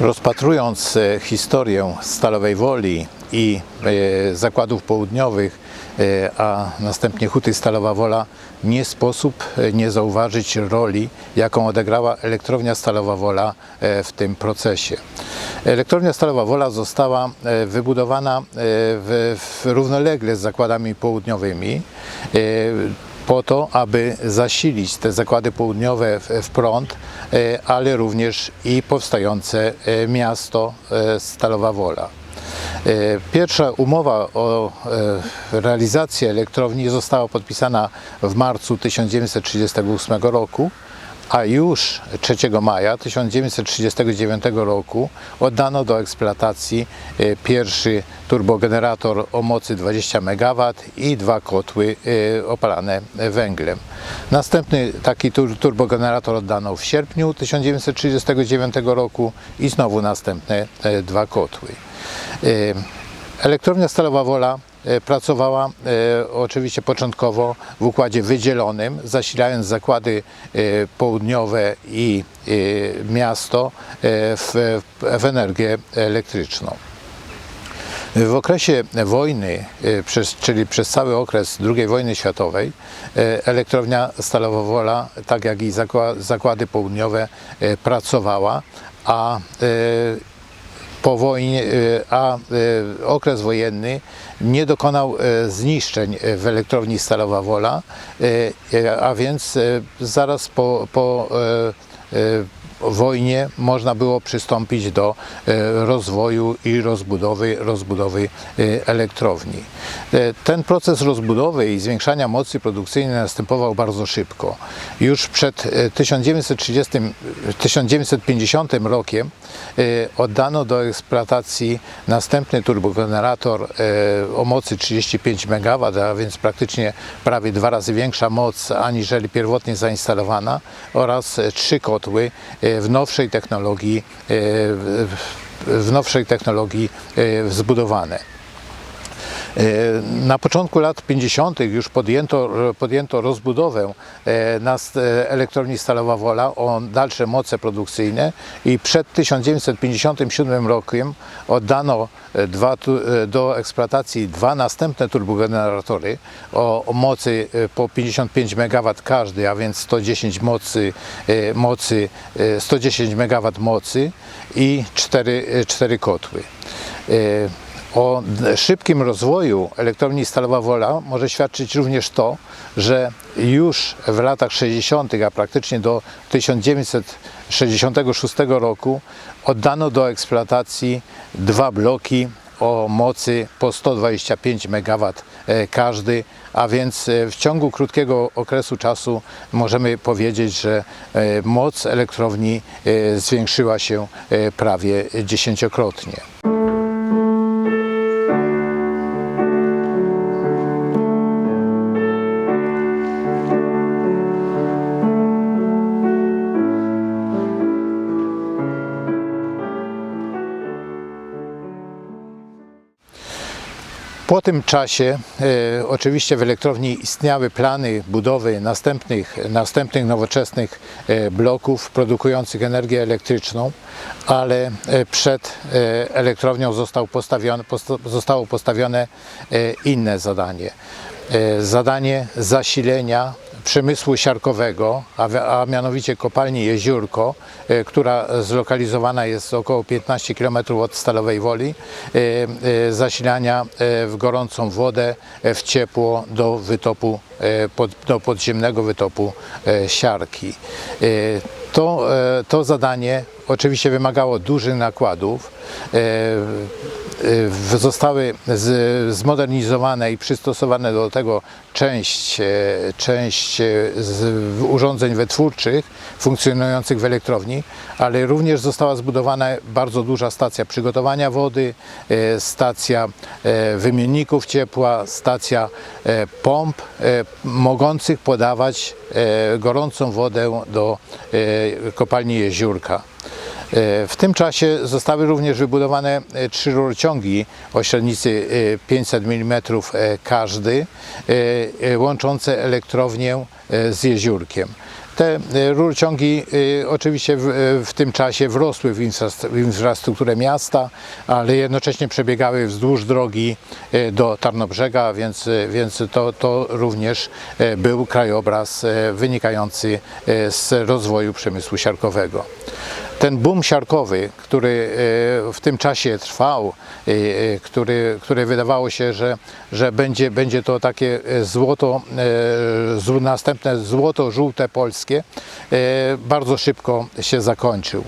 Rozpatrując e, historię Stalowej Woli i e, zakładów południowych, e, a następnie Huty Stalowa Wola, nie sposób nie zauważyć roli, jaką odegrała elektrownia Stalowa Wola w tym procesie. Elektrownia Stalowa Wola została wybudowana w, w równolegle z zakładami południowymi po to, aby zasilić te zakłady południowe w, prąd, e, ale również i powstające e, miasto e, Stalowa Wola. Pierwsza umowa o realizację elektrowni została podpisana w marcu 1938 roku, a już 3 maja 1939 roku oddano do eksploatacji e, pierwszy turbogenerator o mocy 20 MW i dwa kotły e, opalane węglem. Następny taki tur- turbogenerator oddano w sierpniu 1939 roku i znowu następne e, dwa kotły. Elektrownia Stalowa Wola pracowała e, oczywiście początkowo w układzie wydzielonym, zasilając zakłady e, południowe i e, miasto e, w, w energię elektryczną. W okresie wojny, e, czyli przez cały okres II wojny światowej, e, elektrownia Stalowa Wola, tak jak i zakła- zakłady południowe, e, pracowała, a e, po wojnie, e, a e, okres wojenny nie dokonał e, zniszczeń w elektrowni Stalowa Wola, a więc zaraz po, po wojnie można było przystąpić do rozwoju i rozbudowy, rozbudowy elektrowni. Ten proces rozbudowy i zwiększania mocy produkcyjnej następował bardzo szybko. Już przed e, 1930, 1950 rokiem oddano do eksploatacji następny turbogenerator e, o mocy 35 MW, a więc praktycznie prawie dwa razy większa moc aniżeli pierwotnie zainstalowana oraz e, trzy kotły w nowszej technologii, w- nowszej technologii zbudowane. E, Na początku lat 50. już podjęto, podjęto rozbudowę e, na e, elektrowni Stalowa Wola o dalsze moce produkcyjne i przed 1957 rokiem oddano dwa, do eksploatacji dwa następne turbogeneratory o, o mocy po 55 MW każdy, a więc 110 mocy, mocy e, 110 MW mocy i cztery, e, cztery kotły. O szybkim rozwoju elektrowni Stalowa Wola może świadczyć również to, że już w latach 60., a praktycznie do 1966 roku oddano do eksploatacji dwa bloki o mocy po 125 MW e, każdy, a więc e, w ciągu krótkiego okresu czasu możemy powiedzieć, że e, moc elektrowni zwiększyła się prawie dziesięciokrotnie. Po tym czasie e, oczywiście w elektrowni istniały plany budowy następnych, następnych nowoczesnych e, bloków produkujących energię elektryczną, ale e, przed e, elektrownią został postawione, posta, zostało postawione e, inne zadanie. E, zadanie zasilenia przemysłu siarkowego, a, a mianowicie kopalni Jeziórko, e, która zlokalizowana jest około 15 km od Stalowej Woli, e, e, zasilania w gorącą wodę, w ciepło do wytopu, do podziemnego wytopu siarki. To, to zadanie oczywiście wymagało dużych nakładów. E, Zostały zmodernizowane i przystosowane do tego część, e, część e, urządzeń wytwórczych funkcjonujących w elektrowni, ale również została zbudowana bardzo duża stacja przygotowania wody, e, stacja wymienników ciepła, stacja pomp mogących podawać gorącą wodę do kopalni Jeziórka. E, W tym czasie zostały również wybudowane e, trzy rurociągi o średnicy e, 500 mm każdy, e, e, łączące elektrownię e, z jeziórkiem. Te e, rurociągi e, oczywiście w, e, w tym czasie wrosły w infras- w infrastrukturę miasta, ale jednocześnie przebiegały wzdłuż drogi e, do Tarnobrzega, więc, e, więc to, to również e, był krajobraz e, wynikający e, z rozwoju przemysłu siarkowego. Ten boom siarkowy, który e, w tym czasie trwał, e, e, który, który wydawało się, że, że będzie, będzie to takie złoto, następne złoto-żółte polskie, bardzo szybko się zakończył.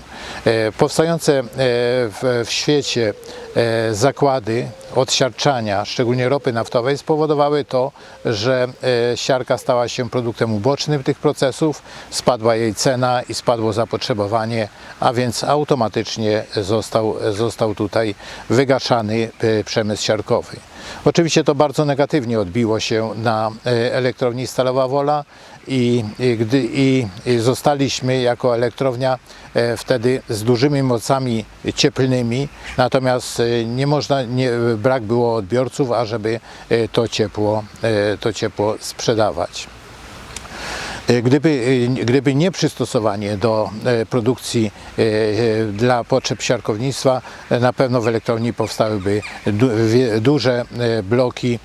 Powstające w, w świecie zakłady odsiarczania, szczególnie ropy naftowej, spowodowały to, że siarka stała się produktem ubocznym tych procesów, spadła jej cena i spadło zapotrzebowanie, a więc automatycznie został, został tutaj wygaszany e, przemysł siarkowy. Oczywiście to bardzo negatywnie odbiło się na e, elektrowni Stalowa Wola i, gdy, i, zostaliśmy jako elektrownia e, wtedy z dużymi mocami cieplnymi, natomiast nie można, nie, brak było odbiorców, ażeby to ciepło, to ciepło sprzedawać. E, Gdyby, e, gdyby nie przystosowanie do e, produkcji dla potrzeb siarkownictwa, na pewno w elektrowni powstałyby duże bloki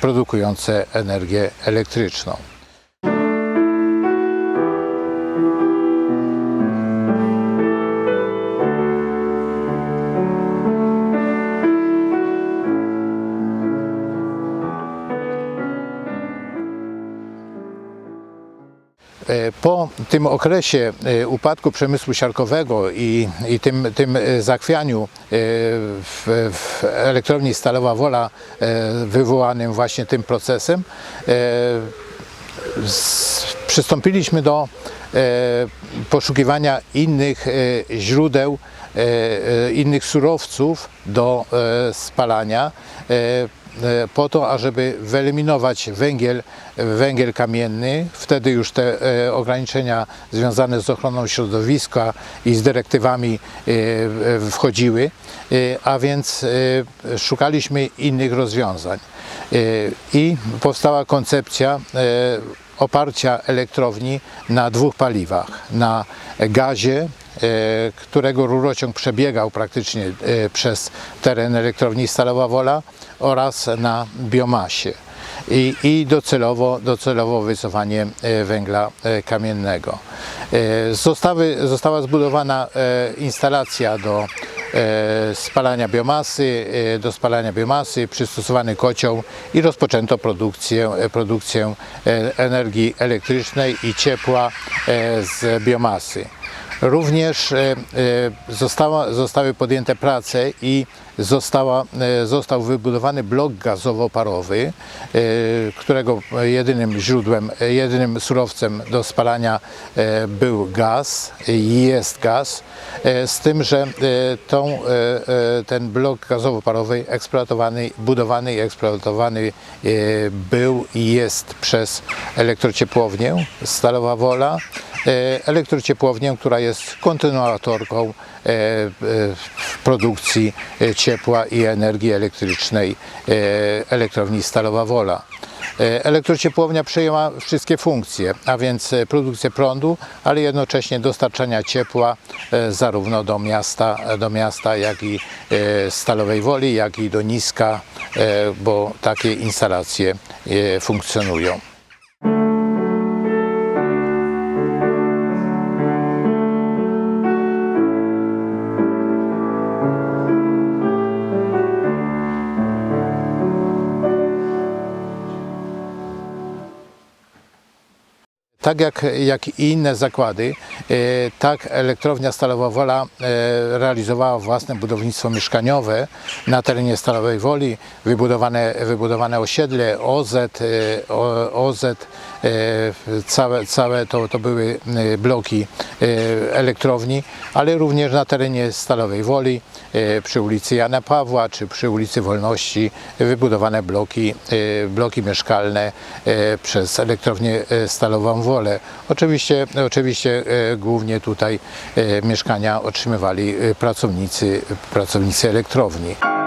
produkujące energię elektryczną. Po tym okresie e, upadku przemysłu siarkowego i, i tym, tym e, zachwianiu e, w, w elektrowni Stalowa Wola wywołanym właśnie tym procesem, przystąpiliśmy do poszukiwania innych źródeł, innych surowców do spalania. E, po to, ażeby wyeliminować węgiel, węgiel kamienny. Wtedy już te e, ograniczenia związane z ochroną środowiska i z dyrektywami e, wchodziły, a więc szukaliśmy innych rozwiązań. I powstała koncepcja oparcia elektrowni na dwóch paliwach. Na gazie, e, którego rurociąg przebiegał praktycznie e, przez teren elektrowni Stalowa Wola oraz na biomasie i, i docelowo, docelowo wycofanie e, węgla kamiennego. Zostały, została zbudowana instalacja do spalania biomasy, e, do spalania biomasy, przystosowany kocioł i rozpoczęto produkcję, e, produkcję e, energii elektrycznej i ciepła e, z biomasy. Również e, e, została, zostały podjęte prace i została, e, został wybudowany blok gazowo-parowy, którego jedynym źródłem, jedynym surowcem do spalania był gaz i jest gaz, z tym, że tą, ten blok gazowo-parowy eksploatowany, budowany i eksploatowany był i jest przez elektrociepłownię Stalowa Wola, elektrociepłownię, która jest kontynuatorką e, e, produkcji e, ciepła i energii elektrycznej e, elektrowni Stalowa Wola. E, Elektrociepłownia przejęła wszystkie funkcje, a więc e, produkcję prądu, ale jednocześnie dostarczania ciepła e, zarówno do miasta, do miasta jak i e, Stalowej Woli, jak i do Niska, e, bo takie instalacje e, funkcjonują. Tak jak, jak i inne zakłady, e, tak elektrownia Stalowa Wola e, realizowała własne budownictwo mieszkaniowe na terenie Stalowej Woli, wybudowane, wybudowane osiedle, OZ, e, OZ, całe, całe to, to były bloki elektrowni, ale również na terenie Stalowej Woli, przy ulicy Jana Pawła czy przy ulicy Wolności wybudowane bloki, bloki mieszkalne przez elektrownię Stalową Wolę. Oczywiście, oczywiście e, głównie tutaj e, mieszkania otrzymywali e, pracownicy, pracownicy elektrowni.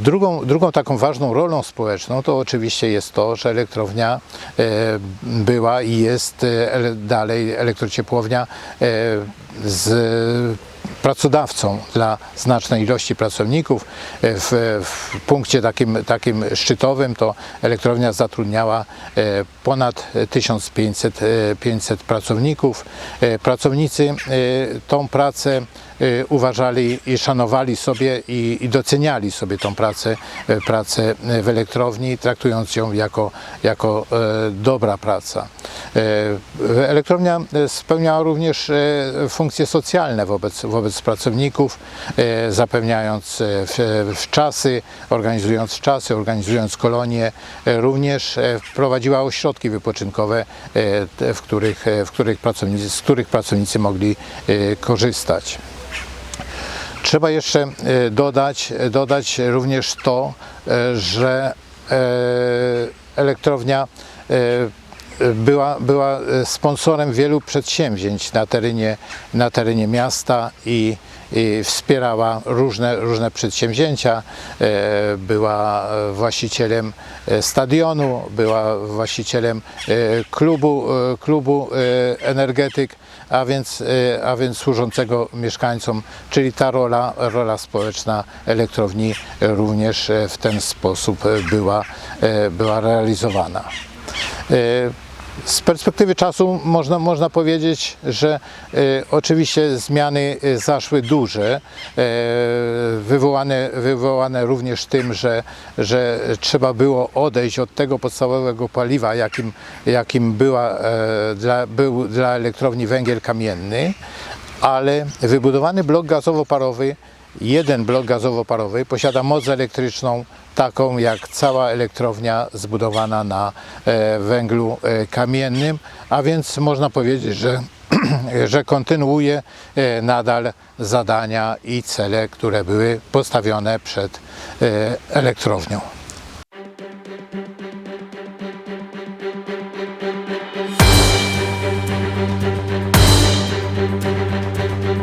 Drugą, drugą taką ważną rolą społeczną to oczywiście jest to, że elektrownia e, była i jest e, dalej elektrociepłownia e, z pracodawcą dla znacznej ilości pracowników. E, W, w punkcie takim, takim szczytowym to elektrownia zatrudniała e, ponad 1500 e, 500 pracowników. E, Pracownicy e, tą pracę e, uważali i szanowali sobie i, i doceniali sobie tą pracę, e, pracę w elektrowni, traktując ją jako, jako e, dobra praca. E, Elektrownia e, spełniała również funkcje socjalne wobec, wobec pracowników, zapewniając w, w czasy, organizując czasy, organizując kolonie, również wprowadziła ośrodki wypoczynkowe, w których, w których pracownicy, z których pracownicy mogli korzystać. Trzeba jeszcze e, dodać, dodać również to, e, że e, elektrownia e, była, była e, sponsorem wielu przedsięwzięć na terenie, na terenie miasta i, i wspierała różne, różne przedsięwzięcia. E, Była właścicielem e, stadionu, była właścicielem e, klubu, klubu energetyk, a więc, a więc służącego mieszkańcom, czyli ta rola, rola społeczna elektrowni również w ten sposób była, była realizowana. Z perspektywy czasu można, można powiedzieć, że e, oczywiście zmiany e, zaszły duże, e, wywołane, wywołane również tym, że, że trzeba było odejść od tego podstawowego paliwa, jakim, jakim była, e, dla, był dla elektrowni węgiel kamienny, ale wybudowany blok gazowo-parowy jeden blok gazowo-parowy posiada moc elektryczną taką jak cała elektrownia zbudowana na e, węglu e, kamiennym, a więc można powiedzieć, że, że kontynuuje e, nadal zadania i cele, które były postawione przed elektrownią.